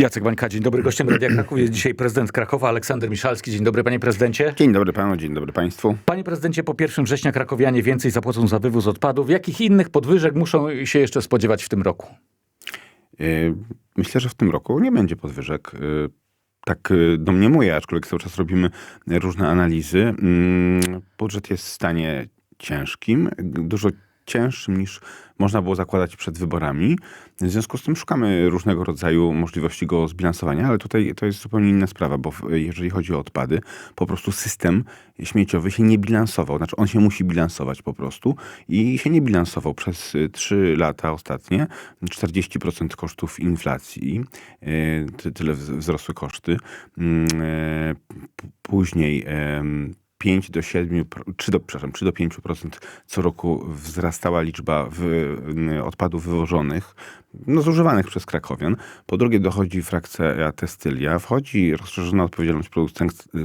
Jacek Bańka, dzień dobry. Gościem Radia Kraków jest dzisiaj prezydent Krakowa Aleksander Miszalski. Dzień dobry panie prezydencie. Dzień dobry panu, dzień dobry państwu. Panie prezydencie, po 1 września krakowianie więcej zapłacą za wywóz odpadów. Jakich innych podwyżek muszą się jeszcze spodziewać w tym roku? Yy, Myślę, że w tym roku nie będzie podwyżek. Yy, Tak yy, domniemuję, aczkolwiek cały czas robimy różne analizy. Yy, Budżet jest w stanie ciężkim, dużo cięższym niż można było zakładać przed wyborami. W związku z tym szukamy różnego rodzaju możliwości go zbilansowania, ale tutaj to jest zupełnie inna sprawa, bo jeżeli chodzi o odpady, po prostu system śmieciowy się nie bilansował. Znaczy on się musi bilansować po prostu i się nie bilansował przez y, trzy lata ostatnie. 40% kosztów inflacji, y, ty- tyle wz- wzrosły koszty. Mm, e, Później 5 do 7, pro- 3 do, przepraszam, 3 do 5% co roku wzrastała liczba wy, y, odpadów wywożonych, no zużywanych przez krakowian. Po drugie dochodzi frakcja testylia, wchodzi rozszerzona odpowiedzialność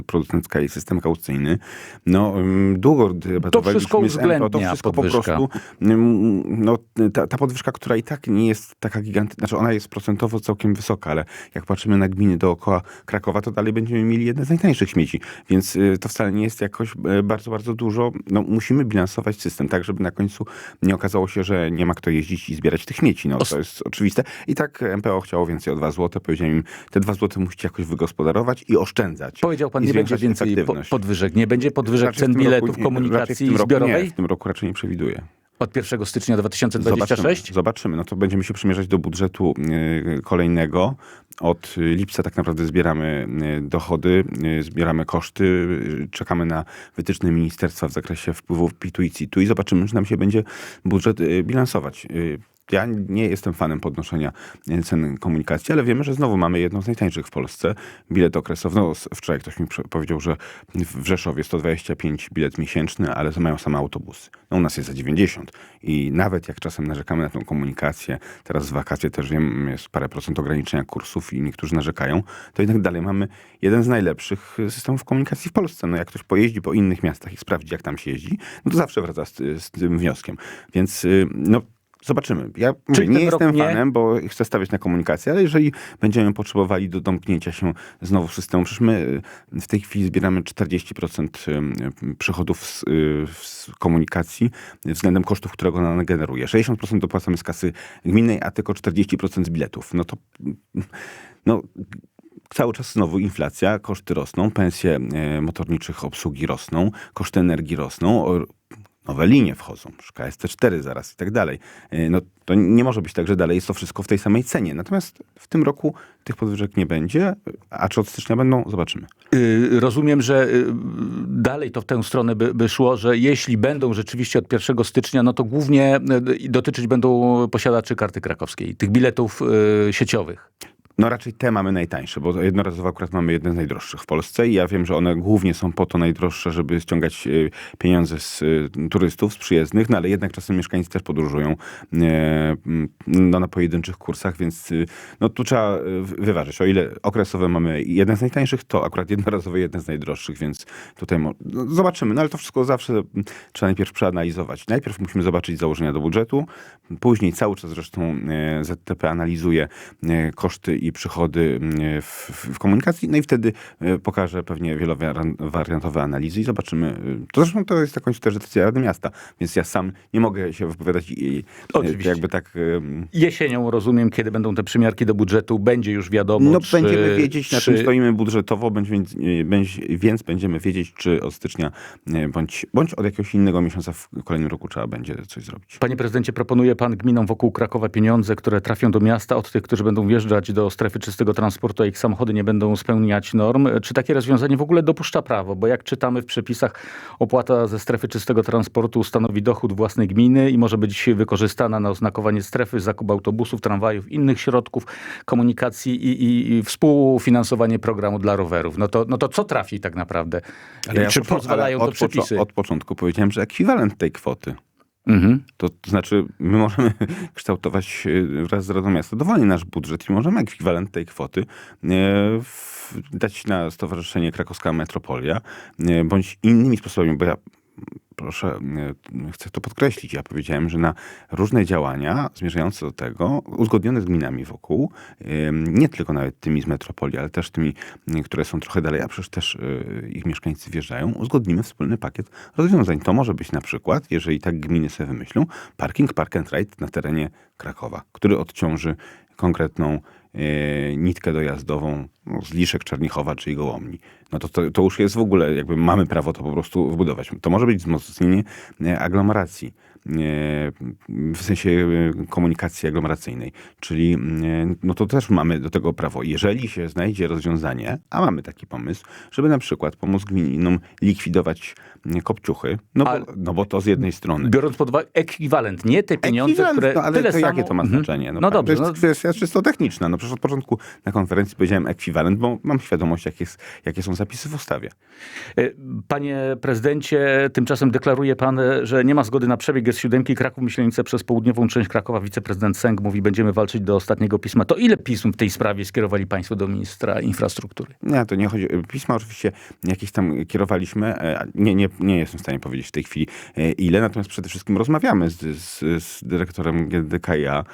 producencka i system kaucyjny. No ym, długo debatowaliśmy wszystko z MPO, to wszystko po podwyżka. prostu, ym, no ta, ta podwyżka, która i tak nie jest taka gigantyczna, znaczy ona jest procentowo całkiem wysoka, ale jak patrzymy na gminy dookoła Krakowa, to dalej będziemy mieli jedne z najtańszych śmieci, więc y, to wcale nie jest jakoś e, bardzo, bardzo dużo. No, musimy bilansować system tak, żeby na końcu nie okazało się, że nie ma kto jeździć i zbierać tych śmieci. No, to jest oczywiste. I tak MPO chciało więcej o 2 zł. Powiedziałem im, te 2 zł musicie jakoś wygospodarować i oszczędzać. Powiedział pan, nie będzie więcej po, podwyżek. Nie będzie podwyżek Raczej w cen roku biletów w komunikacji roku zbiorowej Nie, w tym roku raczej nie przewiduję. od 1 stycznia 2026? Zobaczymy, zobaczymy. No to będziemy się przymierzać do budżetu y, kolejnego. Od lipca tak naprawdę zbieramy y, dochody, y, zbieramy koszty, czekamy na wytyczne ministerstwa w zakresie wpływów PIT-u i CIT-u i zobaczymy, czy nam się będzie budżet bilansować. Ja nie jestem fanem podnoszenia cen komunikacji, ale wiemy, że znowu mamy jedną z najtańszych w Polsce. Bilet okresowy. No, wczoraj ktoś mi powiedział, że w Rzeszowie 125 bilet miesięczny, ale mają same autobusy. No, u nas jest za 90. I nawet jak czasem narzekamy na tą komunikację, teraz w wakacje też wiem, jest parę procent ograniczenia kursów i niektórzy narzekają, to jednak dalej mamy jeden z najlepszych systemów komunikacji w Polsce. No jak ktoś pojeździ po innych miastach i sprawdzi, jak tam się jeździ, no to zawsze wraca z, z tym wnioskiem. Więc y, no Zobaczymy. Ja mówię, nie jestem nie? fanem, bo chcę stawiać na komunikację, ale jeżeli będziemy potrzebowali do domknięcia się znowu systemu, przecież my y, w tej chwili zbieramy 40% y, przychodów z, y, z komunikacji względem kosztów, którego ona generuje. 60% dopłacamy z kasy gminnej, a tylko 40% z biletów. No to no, cały czas znowu inflacja, koszty rosną, pensje motorniczych obsługi rosną, koszty energii rosną, nowe linie wchodzą, KST4 zaraz i tak dalej. E, No to nie może być tak, że dalej jest to wszystko w tej samej cenie. Natomiast w tym roku tych podwyżek nie będzie, a czy od stycznia będą, zobaczymy. Y, Rozumiem, że y, dalej to w tę stronę by, by szło, że jeśli będą rzeczywiście od 1 stycznia, no to głównie y, dotyczyć będą posiadaczy karty krakowskiej, tych biletów y, sieciowych. No raczej te mamy najtańsze, bo jednorazowo akurat mamy jedne z najdroższych w Polsce i ja wiem, że one głównie są po to najdroższe, żeby ściągać e, pieniądze z e, turystów, z przyjezdnych, no ale jednak czasem mieszkańcy też podróżują e, m, no, na pojedynczych kursach, więc no tu trzeba wyważyć. O ile okresowe mamy jeden z najtańszych, to akurat jednorazowe jeden z najdroższych, więc tutaj no, zobaczymy. No ale to wszystko zawsze m, trzeba najpierw przeanalizować. Najpierw musimy zobaczyć założenia do budżetu, później cały czas zresztą ZTP analizuje koszty i przychody e, w, w komunikacji, no i wtedy e, pokaże pewnie wielowariantowe analizy i zobaczymy. e, To zresztą to jest jakąś też decyzja Rady Miasta, więc ja sam nie mogę się wypowiadać i, e, Oczywiście. jakby tak... Jesienią rozumiem, kiedy będą te przymiarki do budżetu, będzie już wiadomo, No czy, będziemy wiedzieć, na czym czy, stoimy budżetowo, więc, więc będziemy wiedzieć, czy od stycznia, bądź, bądź od jakiegoś innego miesiąca w kolejnym roku trzeba będzie coś zrobić. Panie prezydencie, proponuje pan gminom wokół Krakowa pieniądze, które trafią do miasta od tych, którzy będą wjeżdżać do strefy czystego transportu, a ich samochody nie będą spełniać norm. Czy takie rozwiązanie w ogóle dopuszcza prawo? Bo jak czytamy w przepisach, opłata ze strefy czystego transportu stanowi dochód własnej gminy i może być wykorzystana na oznakowanie strefy, zakup autobusów, tramwajów, innych środków komunikacji i, i, i współfinansowanie programu dla rowerów. No to, no to co trafi tak naprawdę? Czy począ- pozwalają ale to od poczo- przepisy? Od początku powiedziałem, że ekwiwalent tej kwoty. Mhm. To, to znaczy, my możemy kształtować e, wraz z Radą Miasta dowolnie nasz budżet i możemy ekwiwalent tej kwoty e, dać na Stowarzyszenie Krakowska Metropolia, e, bądź innymi sposobami, bo ja proszę, e, chcę to podkreślić. Ja powiedziałem, że na różne działania zmierzające do tego, uzgodnione z gminami wokół, nie tylko nawet tymi z metropolii, ale też tymi, które są trochę dalej, a przecież też e, ich mieszkańcy wjeżdżają, uzgodnimy wspólny pakiet rozwiązań. To może być na przykład, jeżeli tak gminy sobie wymyślą, parking park and ride na terenie Krakowa, który odciąży konkretną e, nitkę dojazdową no, z Liszek, Czernichowa czy Gołomni. No to, to, to już jest w ogóle, jakby mamy prawo to po prostu wbudować. To może być wzmocnienie e, aglomeracji, e, w sensie e, komunikacji aglomeracyjnej. Czyli no to też mamy do tego prawo. Jeżeli się znajdzie rozwiązanie, a mamy taki pomysł, żeby na przykład pomóc gminom likwidować kopciuchy, no bo, no bo to z jednej strony. Biorąc pod uwagę ekwiwalent, nie te pieniądze, Ekwiwalent, które no, ale tyle to samo... jakie to ma Mhm. znaczenie? No, dobrze. To No, jest kwestia czysto techniczna. No przecież od początku na konferencji powiedziałem ekwiwalent, bo mam świadomość, jak jest, jakie są zapisy w ustawie. E, Panie prezydencie, tymczasem deklaruje pan, e, że nie ma zgody na przebieg S7 Kraków-Myślenice przez południową część Krakowa. Wiceprezydent Sęk mówi, będziemy walczyć do ostatniego pisma. To ile pism w tej sprawie skierowali państwo do ministra infrastruktury? Nie, to nie chodzi. Pisma oczywiście jakieś tam kierowaliśmy. e, Nie, nie, nie jestem w stanie powiedzieć w tej chwili ile, natomiast przede wszystkim rozmawiamy z, z, z dyrektorem GDKiA,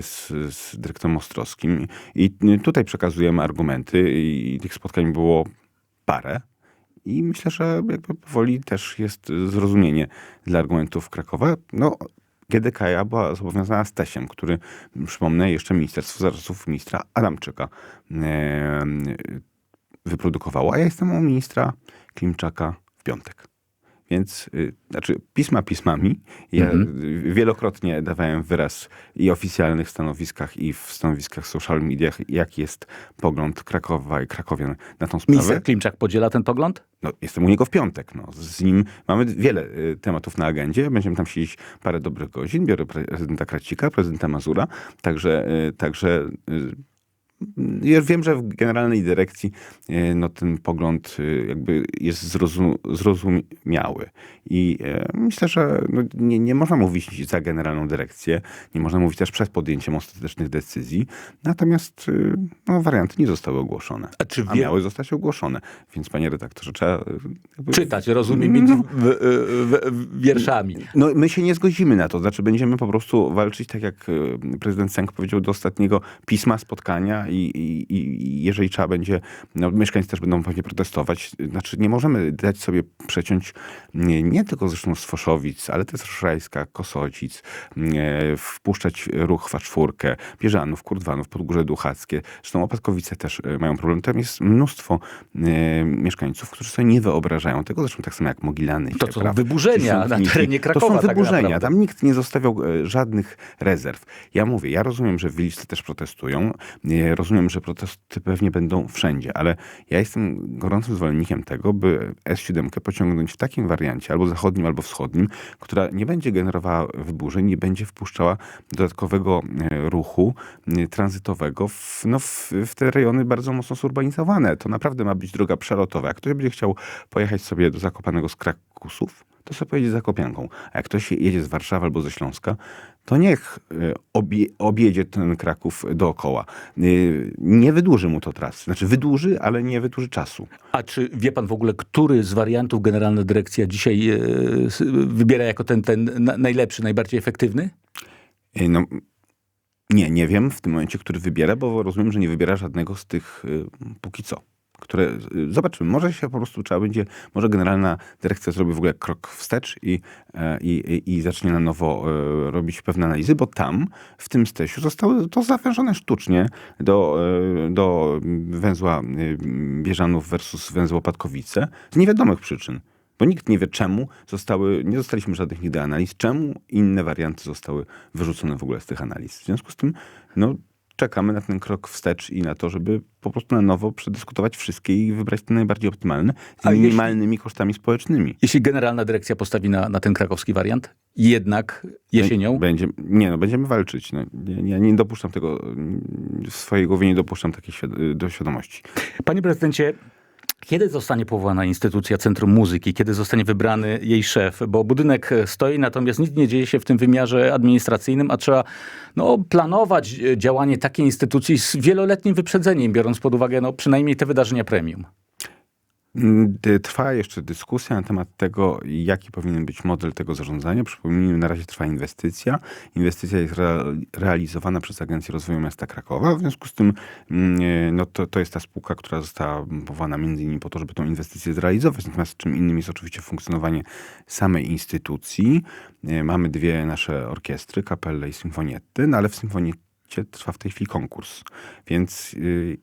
z, z dyrektorem Ostrowskim i tutaj przekazujemy argumenty i tych spotkań było parę. I myślę, że jakby powoli też jest zrozumienie dla argumentów Krakowa. No, GDKiA była zobowiązana z Tesiem, który, przypomnę, jeszcze Ministerstwo Zarządów ministra Adamczyka wyprodukowało, a ja jestem u ministra Klimczaka w piątek. Więc, y, znaczy, pisma pismami. Ja y, wielokrotnie dawałem wyraz i oficjalnych stanowiskach, i w stanowiskach social mediach, jaki jest pogląd Krakowa i Krakowian na tą sprawę. Minister Klimczak podziela ten pogląd? No, jestem u niego w piątek. No. Z nim mamy wiele y, tematów na agendzie. Będziemy tam siedzieć parę dobrych godzin. Biorę prezydenta Kracika, prezydenta Mazura. Także, y, także y, ja wiem, że w generalnej dyrekcji y, no, ten pogląd y, jakby jest zrozum, zrozumiały. I y, myślę, że no, nie, nie można mówić za generalną dyrekcję, nie można mówić też przed podjęciem ostatecznych decyzji. Natomiast no, warianty nie zostały ogłoszone. A czy A wie- miały zostać ogłoszone. Więc panie redaktorze, trzeba jakby Czytać, rozumiem, między w, w, w, wierszami. no, my się nie zgodzimy na to. Znaczy, będziemy po prostu walczyć, tak jak e, prezydent Sęk powiedział, do ostatniego pisma, spotkania i, i, i jeżeli trzeba będzie, no, mieszkańcy też będą pewnie protestować. Znaczy, nie możemy dać sobie przeciąć nie, nie tylko zresztą z Foszowic, ale też Szrajska, Kosocic, e, wpuszczać ruch Czwórkę, Bieżanów, Kurdwanów, Podgórze Duchackie. Zresztą Opatkowice też e, mają problem. Tam jest mnóstwo e, mieszkańców, którzy sobie nie wyobrażają tego. Zresztą tak samo jak Mogilany. To są Siepraw, wyburzenia na terenie To Krakowa. są tak wyburzenia. naprawdę. Tam nikt nie zostawiał e, żadnych rezerw. Ja mówię, ja rozumiem, że wiliscy też protestują. E, Rozumiem, że protesty pewnie będą wszędzie, ale ja jestem gorącym zwolennikiem tego, by S7 pociągnąć w takim wariancie, albo zachodnim, albo wschodnim, która nie będzie generowała wyburzeń, nie będzie wpuszczała dodatkowego e, ruchu e, tranzytowego w, no, w, w te rejony bardzo mocno zurbanizowane. To naprawdę ma być droga przelotowa. Jak ktoś będzie chciał pojechać sobie do Zakopanego z Krakusów, to sobie pojedzie Zakopianką. A jak ktoś jedzie z Warszawy albo ze Śląska, to niech y, obie, objedzie ten Kraków dookoła. Y, Nie wydłuży mu to trasy. Znaczy wydłuży, ale nie wydłuży czasu. A czy wie pan w ogóle, który z wariantów Generalna Dyrekcja dzisiaj e, wybiera jako ten, ten na- najlepszy, najbardziej efektywny? No, nie, nie wiem w tym momencie, który wybiera, bo rozumiem, że nie wybiera żadnego z tych póki co. Które, zobaczymy, może się po prostu trzeba będzie, może generalna dyrekcja zrobi w ogóle krok wstecz i, e, i, i, zacznie na nowo e, robić pewne analizy, bo tam, w tym stesiu, zostały to zawężone sztucznie do, e, do węzła Bieżanów versus węzła Opatkowice z niewiadomych przyczyn. Bo nikt nie wie, czemu zostały, nie dostaliśmy żadnych nigdy analiz, czemu inne warianty zostały wyrzucone w ogóle z tych analiz. W związku z tym, no, czekamy na ten krok wstecz i na to, żeby po prostu na nowo przedyskutować wszystkie i wybrać te najbardziej optymalne z minimalnymi kosztami społecznymi. Jeśli Generalna Dyrekcja postawi na, na ten krakowski wariant, jednak jesienią, Będzie, nie, no, będziemy walczyć. No, ja nie dopuszczam tego, w swojej głowie nie dopuszczam takiej świad- do świadomości. Panie prezydencie, kiedy zostanie powołana instytucja Centrum Muzyki? Kiedy zostanie wybrany jej szef? Bo budynek stoi, natomiast nic nie dzieje się w tym wymiarze administracyjnym, a trzeba no, planować e, działanie takiej instytucji z wieloletnim wyprzedzeniem, biorąc pod uwagę no, przynajmniej te wydarzenia premium. Trwa jeszcze dyskusja na temat tego, jaki powinien być model tego zarządzania. Przypomnijmy, na razie trwa inwestycja. Inwestycja jest rea- realizowana przez Agencję Rozwoju Miasta Krakowa. W związku z tym mm, e, no to, to jest ta spółka, która została powołana między innymi po to, żeby tą inwestycję zrealizować. Natomiast czym innym jest oczywiście funkcjonowanie samej instytucji. E, Mamy dwie nasze orkiestry, kapelle i symfonietty, no ale w symfoniecie trwa w tej chwili konkurs. Więc y,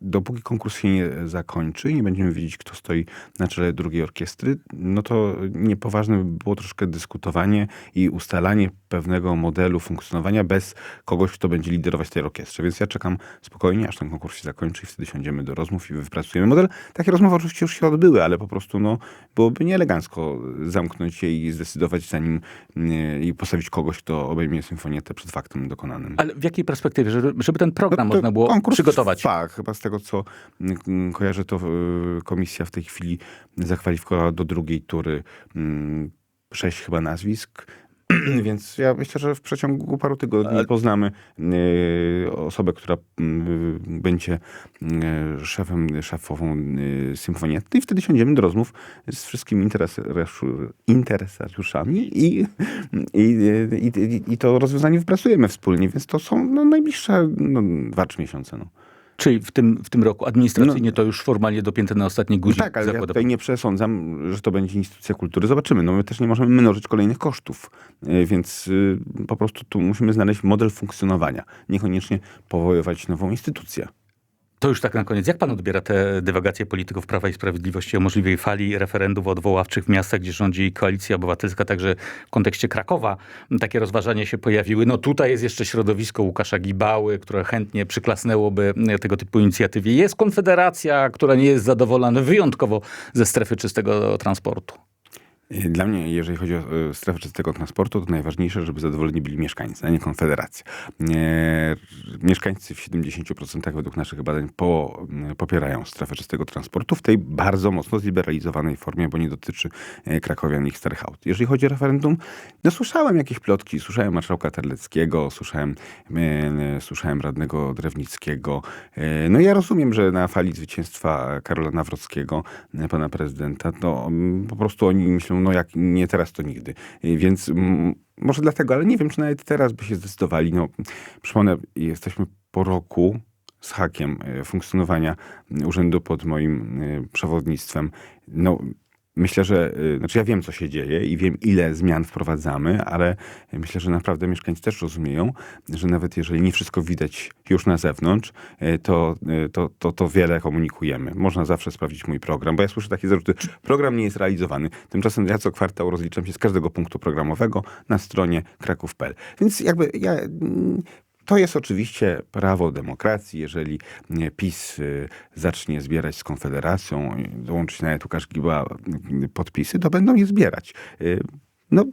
dopóki konkurs się nie zakończy i nie będziemy wiedzieć, kto stoi na czele drugiej orkiestry, no to niepoważne by było troszkę dyskutowanie i ustalanie pewnego modelu funkcjonowania bez kogoś, kto będzie liderować tej orkiestrze. Więc ja czekam spokojnie, aż ten konkurs się zakończy i wtedy siądziemy do rozmów i wypracujemy model. Takie rozmowy oczywiście już się odbyły, ale po prostu no, byłoby nieelegancko zamknąć je i zdecydować zanim nie, i postawić kogoś, kto obejmie symfonietę przed faktem dokonanym. Ale w jakiej perspektywie? Żeby, żeby ten program No można było konkurs przygotować? Trwa. Chyba z tego, co mm, kojarzę, to y, komisja w tej chwili zakwalifikowała do drugiej tury mm, sześć chyba nazwisk. Więc ja myślę, że w przeciągu paru tygodni poznamy y, osobę, która y, będzie szefem, szefową y, symfonietty i wtedy siądziemy do rozmów z wszystkimi interesariusz- interesariuszami i, i, i, i, i to rozwiązanie wypracujemy wspólnie, więc to są no, najbliższe no, dwa, trzy miesiące. No. Czyli w tym, w tym roku administracyjnie to już formalnie dopięte na ostatni guzik. No tak, ale ja tutaj nie przesądzam, że to będzie instytucja kultury. Zobaczymy. No my też nie możemy mnożyć kolejnych kosztów, Y, więc y, po prostu tu musimy znaleźć model funkcjonowania. Niekoniecznie powoływać nową instytucję. To już tak na koniec. Jak pan odbiera te dywagacje polityków Prawa i Sprawiedliwości o możliwej fali referendów odwoławczych w miastach, gdzie rządzi koalicja obywatelska, także w kontekście Krakowa takie rozważania się pojawiły. No tutaj jest jeszcze środowisko Łukasza Gibały, które chętnie przyklasnęłoby tego typu inicjatywie. Jest Konfederacja, która nie jest zadowolona wyjątkowo ze strefy czystego transportu. Y, Dla mnie, jeżeli chodzi o y, strefę czystego transportu, to najważniejsze, żeby zadowoleni byli mieszkańcy, a nie Konfederacja. Mieszkańcy w 70% według naszych badań po, y, popierają strefę czystego transportu w tej bardzo mocno zliberalizowanej formie, bo nie dotyczy krakowian i ich starych aut. Jeżeli chodzi o referendum, no słyszałem jakieś plotki, słyszałem marszałka Terleckiego, słyszałem, słyszałem radnego Drewnickiego. No ja rozumiem, że na fali zwycięstwa Karola Nawrockiego, pana prezydenta, to mm, po prostu oni myślą, no jak nie teraz, to nigdy. Y, Więc może dlatego, ale nie wiem, czy nawet teraz by się zdecydowali. No, przypomnę, jesteśmy po roku z hakiem y, funkcjonowania urzędu pod moim y, przewodnictwem. No, myślę, że, y, znaczy ja wiem, co się dzieje i wiem, ile zmian wprowadzamy, ale myślę, że naprawdę mieszkańcy też rozumieją, że nawet jeżeli nie wszystko widać już na zewnątrz, y, to, y, to, to, to wiele komunikujemy. Można zawsze sprawdzić mój program, bo ja słyszę takie zarzuty, program nie jest realizowany. Tymczasem ja co kwartał rozliczam się z każdego punktu programowego na stronie kraków.pl. Więc jakby ja... to jest oczywiście prawo demokracji. Jeżeli nie, PiS y, zacznie zbierać z Konfederacją, y, dołączy nawet Łukasz Giba y, podpisy, to będą je zbierać. Y, No,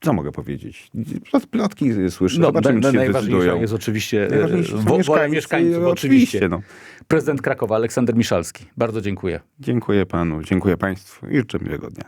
co mogę powiedzieć? Plot- Plotki słyszę, No, zobaczymy, na- najważniejsza zdecydują. jest oczywiście e, wo- wola mieszkańców. oczywiście, Oczywiście. no. Prezydent Krakowa Aleksander Miszalski. Bardzo dziękuję. Dziękuję panu, dziękuję państwu i życzę miłego dnia.